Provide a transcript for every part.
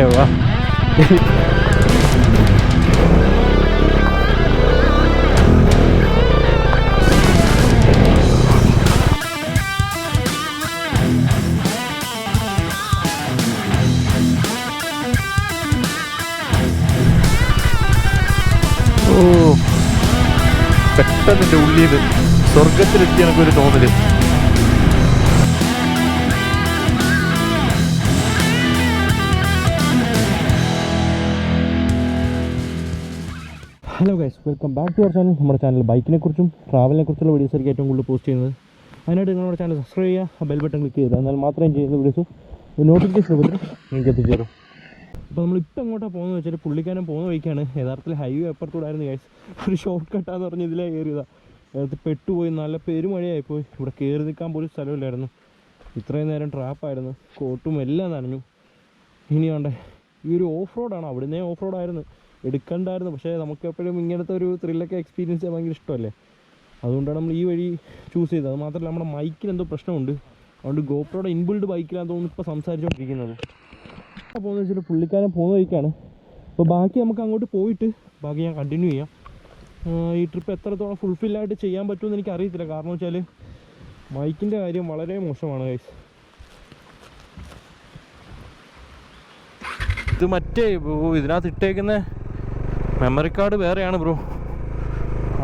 രൂപ ഓ പെട്ടെന്ന് എന്റെ ഉള്ളിൽ നിന്ന് സ്വർഗത്തിലെത്തിയ എനിക്കൊരു തോന്നൽ. Hello guys welcome back to our channel നമ്മുടെ ചാനൽ ബൈക്കിനെ കുറിച്ചും ട്രാവലിനെ കുറിച്ചുള്ള വീഡിയോസ് ആയിരിക്കും ഏറ്റവും കൂടുതൽ പോസ്റ്റ് ചെയ്യുന്നത്. അതിനായിട്ട് നിങ്ങളുടെ ചാനൽ സബ്സ്ക്രൈബ് ചെയ്യുക ബെൽ ബട്ടൺ ക്ലിക്ക് ചെയ്യുക. എന്നാൽ മാത്രമേ ചെയ്യുന്ന വീഡിയോസ് നോട്ടിഫിക്കേഷൻ രൂപത്തിൽ നിങ്ങൾക്ക് എത്തിച്ചേരും. അപ്പോൾ നമ്മളിപ്പോൾ എങ്ങോട്ടാണ് പോകുന്നത് വെച്ചാൽ പുള്ളിക്കാരൻ പോകുന്ന വഴിക്കാണ്. യഥാർത്ഥത്തിൽ ഹൈവേ അപ്പുറത്തൂടെ ആയിരുന്നു ഗൈസ് ഒരു ഷോർട്ട് കട്ടാന്ന് പറഞ്ഞ് ഇതിലേ കയറിയതാണ് പെട്ടുപോയി നല്ല പെരുമഴയായിപ്പോയി ഇവിടെ കയറി നിൽക്കാൻ പോലും സ്ഥലമില്ലായിരുന്നു. ഇത്രയും നേരം ട്രാപ്പായിരുന്നു കോട്ടും എല്ലാം നനഞ്ഞു. ഇനി വേണ്ടേ ഈ ഒരു ഓഫ് റോഡാണ് അവിടുന്നേ ഓഫ് റോഡായിരുന്നു എടുക്കണ്ടായിരുന്നു. പക്ഷേ നമുക്ക് എപ്പോഴും ഇങ്ങനത്തെ ഒരു ത്രില്ലൊക്കെ എക്സ്പീരിയൻസ് ചെയ്യാൻ ഭയങ്കര ഇഷ്ടമല്ലേ? അതുകൊണ്ടാണ് നമ്മൾ ഈ വഴി ചൂസ് ചെയ്തത്. അത് മാത്രമല്ല നമ്മുടെ മൈക്കിന് എന്തോ പ്രശ്നമുണ്ട്. അതുകൊണ്ട് ഗോപ്രോയുടെ ഇൻബിൽഡ് ബൈക്കിലാണ് തോന്നുന്നു ഇപ്പോൾ സംസാരിച്ചുകൊണ്ടിരിക്കുന്നത് പോകുന്നത് വെച്ചാൽ പുള്ളിക്കാരൻ പോകുന്ന വഴിക്കാണ്. അപ്പോൾ ബാക്കി നമുക്ക് അങ്ങോട്ട് പോയിട്ട് ബാക്കി ഞാൻ കണ്ടിന്യൂ ചെയ്യാം. ഈ ട്രിപ്പ് എത്രത്തോളം ഫുൾഫില്ലായിട്ട് ചെയ്യാൻ പറ്റുമെന്ന് എനിക്ക് അറിയത്തില്ല. കാരണം വെച്ചാൽ മൈക്കിന്റെ കാര്യം വളരെ മോശമാണ് ഗൈസ് ഇത് മറ്റേ ഇതിനകത്ത് ഇട്ടേക്കുന്ന മെമ്മറി കാർഡ് വേറെയാണ് ബ്രോ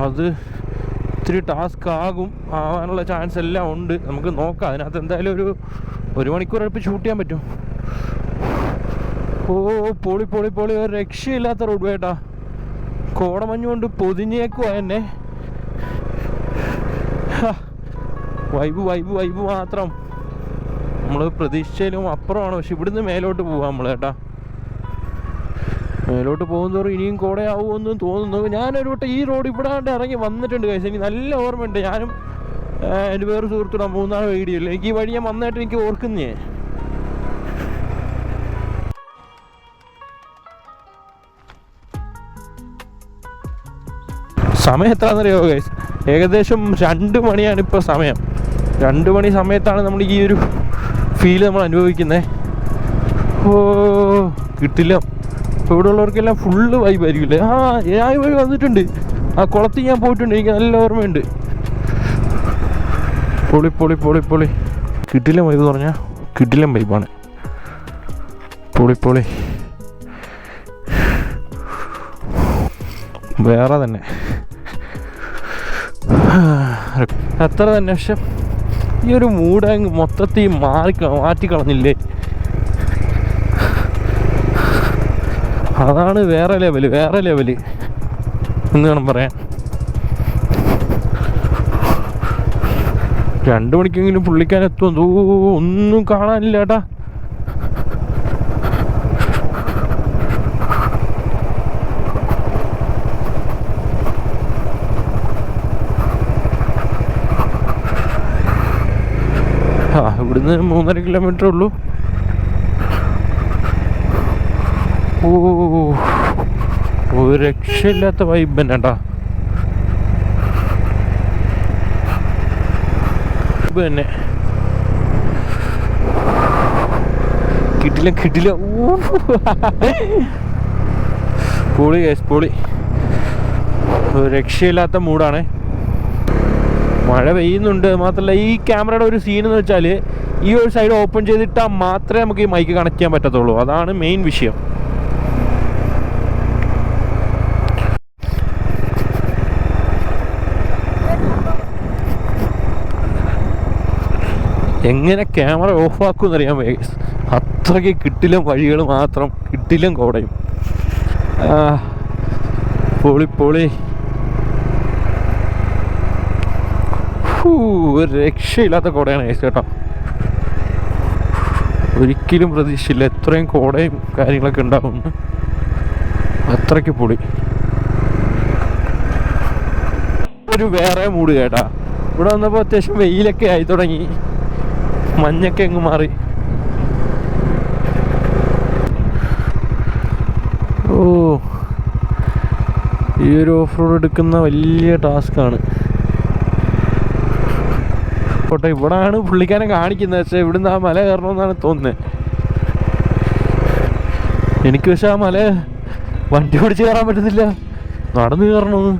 അത് ഇത്തിരി ടാസ്ക് ആകും ആവാനുള്ള ചാൻസ് എല്ലാം ഉണ്ട്. നമുക്ക് നോക്കാം. അതിനകത്ത് എന്തായാലും ഒരു ഒരു മണിക്കൂർ അടുപ്പിച്ച് ഷൂട്ട് ചെയ്യാൻ പറ്റും. ഓ പൊളി പൊളി പൊളി. ഒരു രക്ഷയില്ലാത്ത റോഡ് വേട്ടാ കോടമഞ്ഞ് കൊണ്ട് പൊതിഞ്ഞേക്കുവാ എന്നെ. വൈബ് വൈബ് വൈബ് മാത്രം. നമ്മൾ പ്രതീക്ഷയിലും അപ്പുറമാണ്. പക്ഷെ ഇവിടുന്ന് മേലോട്ട് പോവാം നമ്മൾ കേട്ടാ. മേലോട്ട് പോകുന്നതോറും ഇനിയും കോടയാവുമെന്ന് തോന്നുന്നു. ഞാനൊരു വട്ടം ഈ റോഡ് ഇവിടെ ആണ്ട് ഇറങ്ങി വന്നിട്ടുണ്ട് കഴിച്ചു എനിക്ക് നല്ല ഓർമ്മയുണ്ട്. ഞാനും എന്റെ വേറെ സുഹൃത്തുടാ മൂന്നാർ വീഡിയോ ഇല്ല എനിക്ക് ഈ വഴി ഞാൻ വന്നായിട്ട് എനിക്ക് ഓർക്കുന്നേ സമയം എത്രയാണെന്നറിയോ ഗൈസ് ഏകദേശം രണ്ട് മണിയാണ് ഇപ്പോൾ സമയം. രണ്ട് മണി സമയത്താണ് നമ്മൾ ഈ ഒരു ഫീൽ നമ്മൾ അനുഭവിക്കുന്നത് ഓ കിട്ടില്ല. ഇപ്പോൾ ഇവിടെ ഉള്ളവർക്കെല്ലാം ഫുള്ള് വൈബായിരിക്കില്ലേ ആ ഈ വഴി വന്നിട്ടുണ്ട്. ആ കുളത്തിൽ ഞാൻ പോയിട്ടുണ്ട്. എനിക്ക് നല്ല ഓർമ്മയുണ്ട്. പൊളി പൊളി പൊളി പൊളി. കിട്ടില്ല വൈബ് പറഞ്ഞാൽ കിട്ടില്ല വൈബാണ് പൊളി പൊളി. വേറെ തന്നെ. അത്ര തന്നെ. പക്ഷെ ഈ ഒരു മൂഡ് അങ്ങ് മൊത്തത്തിൽ മാറി മാറ്റിക്കളഞ്ഞില്ലേ അതാണ് വേറെ ലെവൽ വേറെ ലെവൽ എന്ന് വേണം പറയാൻ. രണ്ടു മണിക്കെങ്കിലും പുള്ളിക്കാൻ എത്തും ഒന്നും കാണാനില്ല ഏട്ടാ ആ ഇവിടുന്ന് മൂന്നര കിലോമീറ്റർ ഉള്ളൂ. ഓ ഒരു രക്ഷയില്ലാത്ത വൈബ് തന്നെ തന്നെ. കിട്ടില്ല കിട്ടില്ല. പൊളി കേസ് പൊളി. രക്ഷയില്ലാത്ത മൂടാണ് മഴ പെയ്യുന്നുണ്ട്. മാത്രല്ല ഈ ക്യാമറയുടെ ഒരു സീൻ എന്ന് വെച്ചാൽ ഈ ഒരു സൈഡ് ഓപ്പൺ ചെയ്തിട്ടാൽ മാത്രമേ നമുക്ക് ഈ മൈക്ക് കണക്ട് ചെയ്യാൻ പറ്റത്തുള്ളൂ. അതാണ് മെയിൻ വിഷയം. എങ്ങനെ ക്യാമറ ഓഫ് ആക്കുമെന്ന് അറിയാൻ വയ്യ. അത്രയ്ക്ക് കിട്ടിലും വഴികൾ മാത്രം കിട്ടിലും കോടയും. പൊളി പൊളി. ഒരു രക്ഷയില്ലാത്ത കോടയാണ് guys കേട്ടോ. ഒരിക്കലും പ്രതീക്ഷയില്ല എത്രയും കോടയും കാര്യങ്ങളൊക്കെ ഉണ്ടാവും. അത്രയ്ക്ക് പൊളി. ഒരു വേറെ മൂഡ് കേട്ടാ. ഇവിടെ വന്നപ്പോൾ അത്യാവശ്യം വെയിലൊക്കെ ആയി തുടങ്ങി. മഞ്ഞൊക്കെ അങ്ങ് മാറി. ഓ ഈ ഒരു ഓഫ് റോഡ് എടുക്കുന്ന വലിയ ടാസ്ക്കാണ് ഇവിടെ ഇവിടാണ് പുള്ളിക്കാരൻ കാണിക്കുന്നത് പക്ഷേ ഇവിടുന്ന് ആ മല കയറണമെന്നാണ് തോന്നുന്നത്. എനിക്ക് പക്ഷെ ആ മല വണ്ടി പിടിച്ച് കയറാൻ പറ്റുന്നില്ല. നടന്നു കയറണമെന്ന്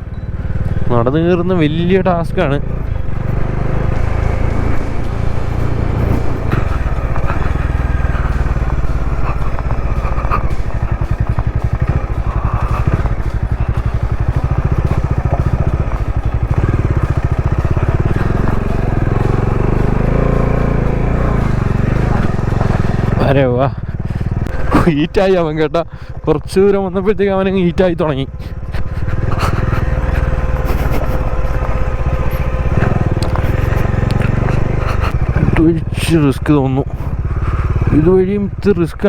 നടന്നു കയറുന്ന വലിയ ടാസ്ക്കാണ് ഹീറ്റായി അവൻ കേട്ടാ. കുറച്ച് ദൂരം വന്നപ്പോഴത്തേക്ക് അവനങ്ങ് ഹീറ്റായി തുടങ്ങി. റിസ്ക് തോന്നുന്നു. ഇതുവഴിയും ഇത്തിരി റിസ്ക്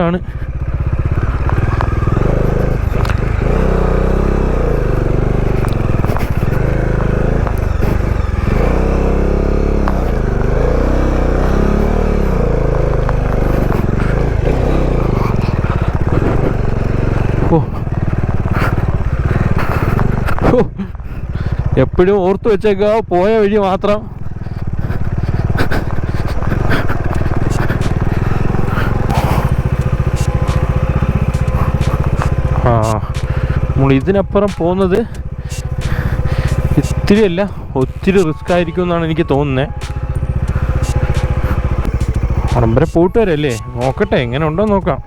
എപ്പോഴും ഓർത്തു വെച്ചേക്കുക പോയ വഴി മാത്രം. ആ നമ്മൾ ഇതിനപ്പുറം പോകുന്നത് ഇത്തിരി അല്ല ഒത്തിരി റിസ്ക് ആയിരിക്കും എന്നാണ് എനിക്ക് തോന്നുന്നത് വരെ പോയിട്ട് വരല്ലേ? നോക്കട്ടെ എങ്ങനെ ഉണ്ടോ നോക്കാം.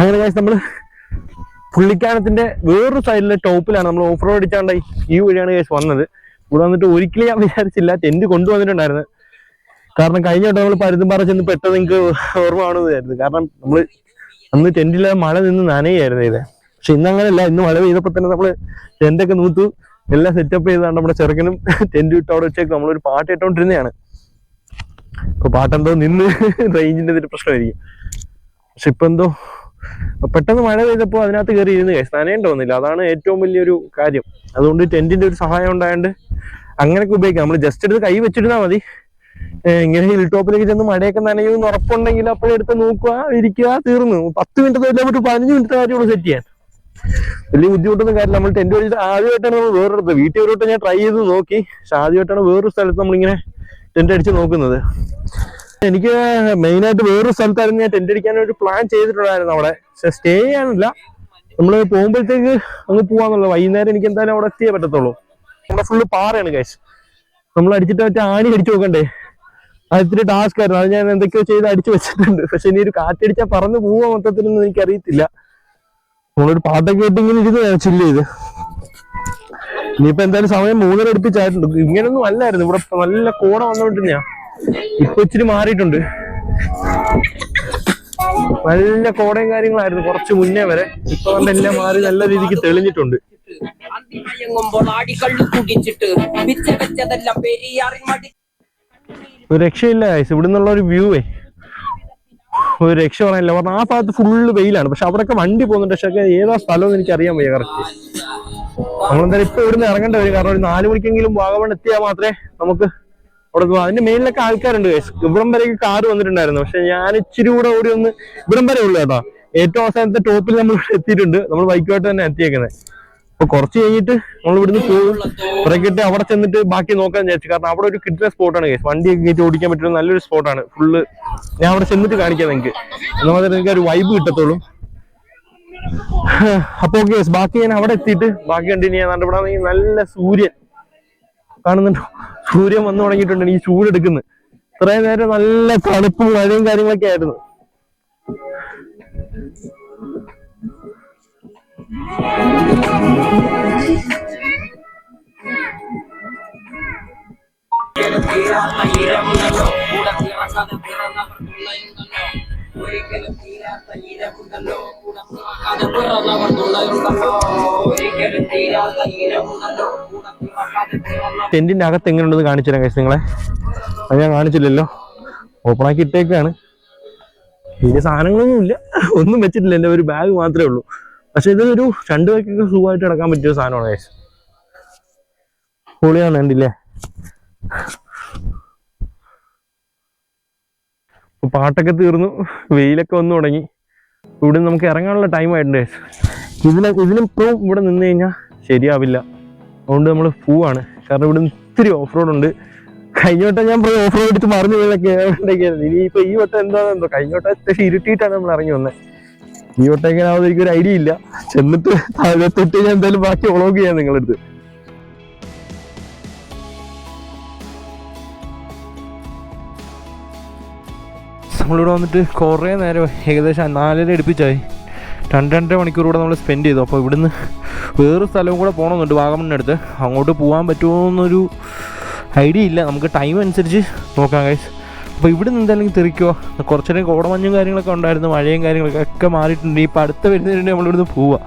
അങ്ങനെ guys നമ്മൾ പുള്ളിക്കാനത്തിന്റെ വേറൊരു സൈഡിലെ ടോപ്പിലാണ് നമ്മൾ ഓഫ് റോഡ് അടിച്ചാണ്ട് ഈ വഴിയാണ് കേസ് വന്നത്. ഇവിടെ വന്നിട്ട് ഒരിക്കലും ഞാൻ വിചാരിച്ചില്ല ടെന്റ് കൊണ്ടുവന്നിട്ടുണ്ടായിരുന്നു കാരണം കഴിഞ്ഞ വട്ടം നമ്മൾ പരുത്തുംപാറ ചെന്ന് പെട്ടെന്ന് നിങ്ങൾക്ക് ഓർമ്മ ആണെന്ന് കാരണം നമ്മൾ അന്ന് ടെന്റിലെ മഴ നിന്ന് നനയായിരുന്നു ഇത്. പക്ഷെ ഇന്ന് അങ്ങനെയല്ല ഇന്ന് മഴ പെയ്തപ്പോ തന്നെ നമ്മൾ ടെന്റൊക്കെ നൂത്തു എല്ലാം സെറ്റപ്പ് ചെയ്താണ്ട് നമ്മുടെ ചെറുക്കനും ടെന്റ് ഇട്ട് അവിടെ വെച്ചേക്ക് നമ്മളൊരു പാട്ട് ഇട്ടോണ്ടിരുന്നതാണ് ഇപ്പൊ പാട്ടെന്തോ നിന്ന് റേഞ്ചിന്റെ എന്തൊരു പ്രശ്നമായിരിക്കും. പക്ഷെ ഇപ്പൊ എന്തോ പെട്ടെന്ന് മഴ പെയ്തപ്പോൾ അതിനകത്ത് കയറി ഇരുന്ന് കഴിച്ചു നനയേണ്ട വന്നില്ല. അതാണ് ഏറ്റവും വലിയൊരു കാര്യം. അതുകൊണ്ട് ടെന്റിന്റെ ഒരു സഹായം ഉണ്ടായതുകൊണ്ട് അങ്ങനെയൊക്കെ ഉപയോഗിക്കാം. നമ്മൾ ജസ്റ്റ് എടുത്ത് കൈ വെച്ചിരുന്നാൽ മതി. ഇങ്ങനെ ഹിൽ ടോപ്പിലേക്ക് ചെന്ന് മഴയൊക്കെ നനയുമെന്ന് ഉറപ്പുണ്ടെങ്കിൽ അപ്പോഴെടുത്ത് നോക്കുക ഇരിക്കുക തീർന്നു. പത്ത് മിനിറ്റ് തൊട്ട് പതിനഞ്ച് മിനിറ്റ് കാര്യമുള്ളൂ സെറ്റ് ചെയ്യാൻ. വലിയ ബുദ്ധിമുട്ടൊന്നും കാര്യമില്ല. നമ്മൾ ടെന്റ് വെച്ചിട്ട് ആദ്യമായിട്ടാണ് നമ്മൾ വേറൊരിടത്ത്. വീട്ടിൽ ഒരു വട്ടം ഞാൻ ട്രൈ ചെയ്ത് നോക്കി. പക്ഷെ ആദ്യമായിട്ടാണ് വേറൊരു സ്ഥലത്ത് നമ്മളിങ്ങനെ ടെന്റ് അടിച്ച് നോക്കുന്നത്. എനിക്ക് മെയിൻ ആയിട്ട് വേറൊരു സ്ഥലത്തായിരുന്നു ഞാൻ ടെന്റ് അടിക്കാൻ ഒരു പ്ലാൻ ചെയ്തിട്ടുണ്ടായിരുന്നു അവിടെ. പക്ഷെ സ്റ്റേ ചെയ്യാനില്ല. നമ്മൾ പോകുമ്പോഴത്തേക്ക് അങ്ങ് പോവാന്നുള്ളത്. വൈകുന്നേരം എനിക്ക് എന്തായാലും അവിടെ എത്തിയേ പറ്റത്തുള്ളൂ. നമ്മുടെ ഫുള്ള് പാറയാണ് കാശ് നമ്മൾ അടിച്ചിട്ട് മറ്റേ ആണി അടിച്ചു നോക്കണ്ടേ? അത് ടാസ്ക് ആയിരുന്നു. അത് ഞാൻ എന്തൊക്കെയോ ചെയ്ത് അടിച്ചു വെച്ചിട്ടുണ്ട്. പക്ഷെ ഇനി ഒരു കാറ്റടിച്ചാൽ പറന്ന് പോവാ മൊത്തത്തിലൊന്നും എനിക്കറിയത്തില്ല നമ്മളൊരു പാട്ടൊക്കെ കേട്ട് ഇങ്ങനെ ഇരുന്ന് ചില്ല് ചെയ്ത്. ഇനിയിപ്പോ എന്തായാലും സമയം മൂന്നര അടുപ്പിച്ചായിട്ടുണ്ട്. ഇങ്ങനൊന്നും അല്ലായിരുന്നു. ഇവിടെ നല്ല കോട വന്നോണ്ടിരുന്ന ഇപ്പൊ ഇച്ചിരി മാറിയിട്ടുണ്ട്. നല്ല കോടയും കാര്യങ്ങളായിരുന്നു കുറച്ച് മുന്നേ വരെ. ഇപ്പൊ എല്ലാം മാറി നല്ല രീതിക്ക് തെളിഞ്ഞിട്ടുണ്ട്. ഒരു രക്ഷയില്ല ഗൈസ് ഇവിടെ നിന്നുള്ള ഒരു വ്യൂവേ ഒരു രക്ഷ പറയാനില്ല പറഞ്ഞാൽ ആ ഭാഗത്ത് ഫുള്ള് വെയിലാണ്. പക്ഷെ അവിടെയൊക്കെ വണ്ടി പോകുന്നുണ്ട്. പക്ഷെ ഏതാ സ്ഥലം എനിക്ക് അറിയാൻ വയ്യ കറക്റ്റ് നമ്മളെന്തായാലും ഇപ്പൊ ഇവിടുന്ന് ഇറങ്ങേണ്ടി വരും. കാരണം ഒരു നാലു മണിക്കെങ്കിലും വാഗമൺ എത്തിയാൽ മാത്രമേ നമുക്ക് അവിടെ പോകും അതിന്റെ മേലിലൊക്കെ ആൾക്കാരുണ്ട്. ഇവിടം വരെ കാർ വന്നിട്ടുണ്ടായിരുന്നു. പക്ഷെ ഞാൻ ഇച്ചിരി കൂടെ ഓടി ഒന്ന് ഇവിടം വരെ ഉള്ളു കേട്ടോ. ഏറ്റവും അവസാനത്തെ ടോപ്പിൽ നമ്മൾ എത്തിയിട്ടുണ്ട്. നമ്മൾ ബൈക്കുമായിട്ട് തന്നെ എത്തിയേക്കുന്നത് അപ്പൊ കുറച്ച് കഴിഞ്ഞിട്ട് നമ്മൾ ഇവിടുന്ന് പോകും. ഇറക്കിയിട്ട് അവിടെ ചെന്നിട്ട് ബാക്കി നോക്കാൻ വിചാരിച്ചു. കാരണം അവിടെ ഒരു കിട്ടുന്ന സ്പോട്ടാണ് കേസ് വണ്ടിയൊക്കെ കയറ്റി ഓടിക്കാൻ പറ്റുന്ന നല്ലൊരു സ്പോട്ടാണ് ഫുള്ള് ഞാൻ അവിടെ ചെന്നിട്ട് കാണിക്കാം നിങ്ങൾക്ക് എന്നാൽ മാത്രമേ നിങ്ങൾക്ക് ഒരു വൈബ് കിട്ടത്തുള്ളൂ. അപ്പൊ ഓക്കെ ബാക്കി ഞാൻ അവിടെ എത്തിയിട്ട് ബാക്കി കണ്ടിന്യൂ ചെയ്യാൻ നല്ല സൂര്യൻ. കാണുന്നുണ്ടോ? സൂര്യൻ വന്നു തുടങ്ങിയിട്ടുണ്ട് ഈ ചൂടെടുക്കുന്നു ഇത്രയും നേരം നല്ല തണുപ്പും മഴയും കാര്യങ്ങളൊക്കെ ആയിരുന്നു. ഒരിക്കലും തീരാത്ത ഇരമുണ്ടല്ലോ കൂടെ ടെന്റിന്റെ അകത്ത് എങ്ങനെയുണ്ടെന്ന് കാണിച്ചു തരാം കഴിച്ചു നിങ്ങളെ. അത് ഞാൻ കാണിച്ചില്ലല്ലോ. ഓപ്പൺ ആക്കി ഇട്ടേക്കാണ്. വലിയ സാധനങ്ങളൊന്നും ഇല്ല ഒന്നും വെച്ചിട്ടില്ല. എന്റെ ഒരു ബാഗ് മാത്രമേ ഉള്ളൂ. പക്ഷെ ഇതൊരു രണ്ടു പേർക്കൊക്കെ സുഖമായിട്ട് കിടക്കാൻ പറ്റിയ സാധനമാണ് കഴിച്ച് പൊളിയാണ് കണ്ടില്ലേ? പാട്ടൊക്കെ തീർന്നു. വെയിലൊക്കെ വന്നു തുടങ്ങി. ഇവിടെ നമുക്ക് ഇറങ്ങാനുള്ള ടൈം ആയിട്ടുണ്ട്. ഇതിനെ ഇതിന് ഇതിനിപ്പോഴും ഇവിടെ നിന്ന് കഴിഞ്ഞാൽ ശരിയാവില്ല. അതുകൊണ്ട് നമ്മൾ പോവാണ്. കാരണം ഇവിടെ ഇത്തിരി ഓഫ് റോഡ് ഉണ്ട്. കഴിഞ്ഞ വട്ടം ഞാൻ പോയി ഓഫ് റോഡ് എടുത്ത് പോയതൊക്കെ ഇനി ഇപ്പൊ ഈ വട്ടം എന്താണെന്നുണ്ടോ കഴിഞ്ഞോട്ടം ഇരുട്ടിയിട്ടാണ് നമ്മൾ ഇറങ്ങി വന്നത് ഈ വട്ടം എങ്ങനെയാവുന്ന എനിക്കൊരു ഐഡിയ ഇല്ല. ചെന്നിട്ട് തൊട്ട് ഞാൻ എന്തായാലും ബാക്കി വ്ളോഗ് ചെയ്യാം നിങ്ങളുടെ നമ്മളിവിടെ വന്നിട്ട് കുറേ നേരം ഏകദേശം നാലര അടുപ്പിച്ചായി. രണ്ട് രണ്ടര മണിക്കൂർ കൂടെ നമ്മൾ സ്പെൻഡ് ചെയ്തു. അപ്പോൾ ഇവിടുന്ന് വേറൊരു സ്ഥലവും കൂടെ പോകണമെന്നുണ്ട് വാഗമണ്ണിനടുത്ത് അങ്ങോട്ട് പോകാൻ പറ്റുമോ എന്നൊരു ഐഡിയ ഇല്ല. നമുക്ക് ടൈം അനുസരിച്ച് നോക്കാം കൈസ് അപ്പോൾ ഇവിടെ നിന്ന് തെറിക്കോ? കുറച്ചേരം കോടമഞ്ഞും കാര്യങ്ങളൊക്കെ ഉണ്ടായിരുന്നു. മഴയും കാര്യങ്ങളൊക്കെ ഒക്കെ മാറിയിട്ടുണ്ട്. ഇപ്പോൾ അടുത്ത വരുന്നതിന് നമ്മളിവിടുന്ന് പോവുക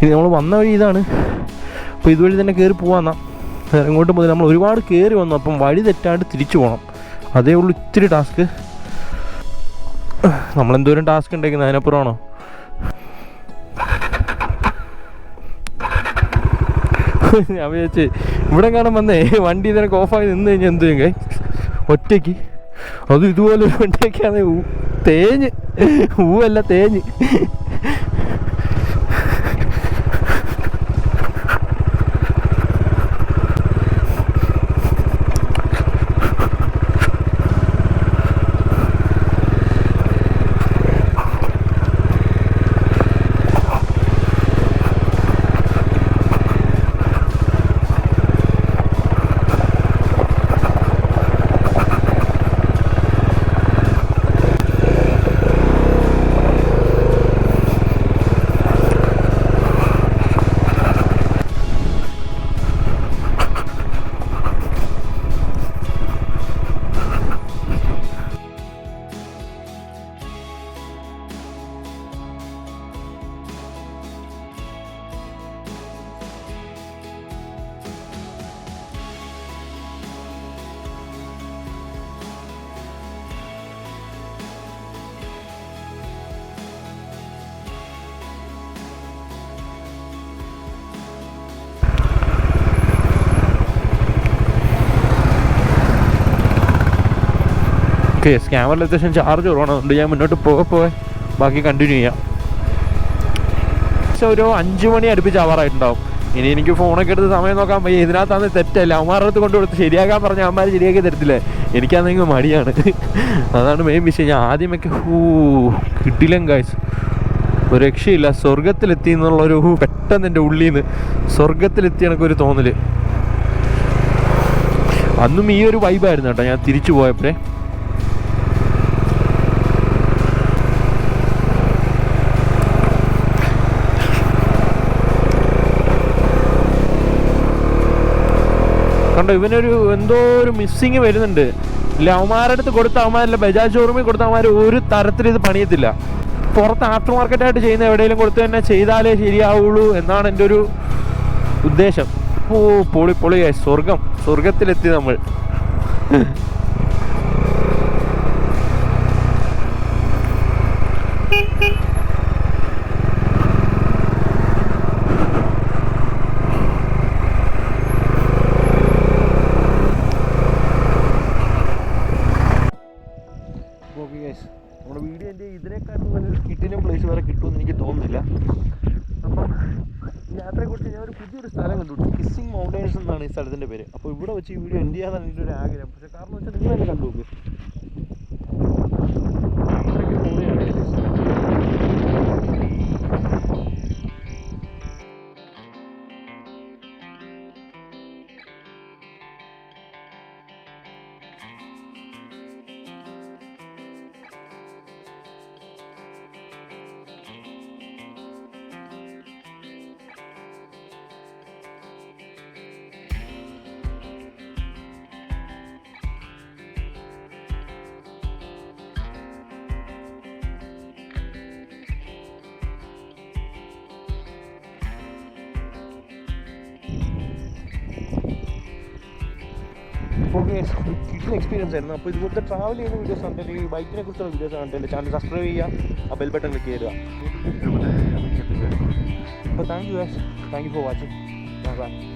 ഇനി നമ്മൾ വന്ന വഴി ഇതാണ്. അപ്പോൾ ഇതുവഴി തന്നെ കയറി പോകാമെന്നാ ഇങ്ങോട്ട് മുതൽ നമ്മൾ ഒരുപാട് കയറി വന്നു. അപ്പം വഴി തെറ്റാണ്ട് തിരിച്ചു പോകണം അതേ ഉള്ളൂ ഇത്തിരി ടാസ്ക് നമ്മളെന്തോരം ടാസ്ക് ഉണ്ടെങ്കിൽ അതിനപ്പുറമാണോ? ഞാൻ വിചാരിച്ച് ഇവിടെ കാണാൻ വന്നേ. വണ്ടി ഇതിനൊക്കെ ഓഫായി നിന്ന് കഴിഞ്ഞാൽ എന്ത് ചെയ്യും? ഒറ്റയ്ക്ക്. അതും ഇതുപോലെ വണ്ടിയൊക്കെയാണ് തേഞ്ഞ്. ഊവല്ല തേഞ്ഞ്. ഓക്കെ സ്കാമറിൽ അത്യാവശ്യം ചാർജ് കുറവാണ്. അതുകൊണ്ട് ഞാൻ മുന്നോട്ട് പോകെ പോകെ ബാക്കി കണ്ടിന്യൂ ചെയ്യാം. പക്ഷെ ഒരു അഞ്ച് മണി അടുപ്പിച്ച് ആവാറായിട്ടുണ്ടാവും ഇനി എനിക്ക് ഫോണൊക്കെ എടുത്ത് സമയം നോക്കാൻ പോയി ഇതിനകത്താണ് തെറ്റല്ല. അവന്മാരുടെ അടുത്ത് കൊണ്ട് കൊടുത്ത് ശരിയാക്കാൻ പറഞ്ഞ അവന്മാർ ശരിയാക്കി തരത്തില്ലേ? എനിക്കാണെങ്കിൽ മടിയാണ്. അതാണ് മെയിൻ വിഷയം. ഞാൻ ആദ്യമൊക്കെ ഹൂ കിട്ടില്ല കാഴ്ച ഒരു രക്ഷയില്ല. സ്വർഗത്തിലെത്തി എന്നുള്ളൊരു പെട്ടെന്ന് എന്റെ ഉള്ളിൽ നിന്ന് സ്വർഗത്തിലെത്തി എനിക്കൊരു തോന്നൽ. അന്നും ഈ ഒരു വൈബായിരുന്നു കേട്ടോ. ഞാൻ തിരിച്ചു പോയപ്പോഴേ. കണ്ടോ ഇവനൊരു എന്തോ ഒരു മിസ്സിങ് വരുന്നുണ്ട്. ഇല്ല അവന്മാരുടെ അടുത്ത് കൊടുത്ത അവന്മാരല്ല ബജാജ് ഷോറൂമിൽ കൊടുത്ത അവന്മാർ ഒരു തരത്തിൽ ഇത് പണിയത്തില്ല. പുറത്ത് ആഫ്റ്റർ മാർക്കറ്റായിട്ട് ചെയ്യുന്ന എവിടെയെങ്കിലും കൊടുത്ത് തന്നെ ചെയ്താലേ ശരിയാവുള്ളൂ എന്നാണ് എന്റെ ഒരു ഉദ്ദേശം. ഓ പൊളി പൊളിയായി. സ്വർഗം സ്വർഗത്തിലെത്തി നമ്മൾ. ഈ വീഡിയോ എന്റെ ചെയ്യാനാണ് എന്റെ ഒരു ആഗ്രഹം കിട്ടുന്ന എക്സ്പീരിയൻസ് ആയിരുന്നു. അപ്പോൾ ഇതുപോലത്തെ ട്രാവൽ ചെയ്യുന്ന വീഡിയോസ് കണ്ടിട്ട് ഈ ബൈക്കിനെ കുറിച്ചുള്ള വീഡിയോസ് കണ്ടിട്ട് ചാനൽ സബ്സ്ക്രൈബ് ചെയ്യുക. ആ ബെൽ ബട്ടൺ ക്ലിക്ക് ചെയ്യുക. അപ്പോൾ thank you thank you for watching bye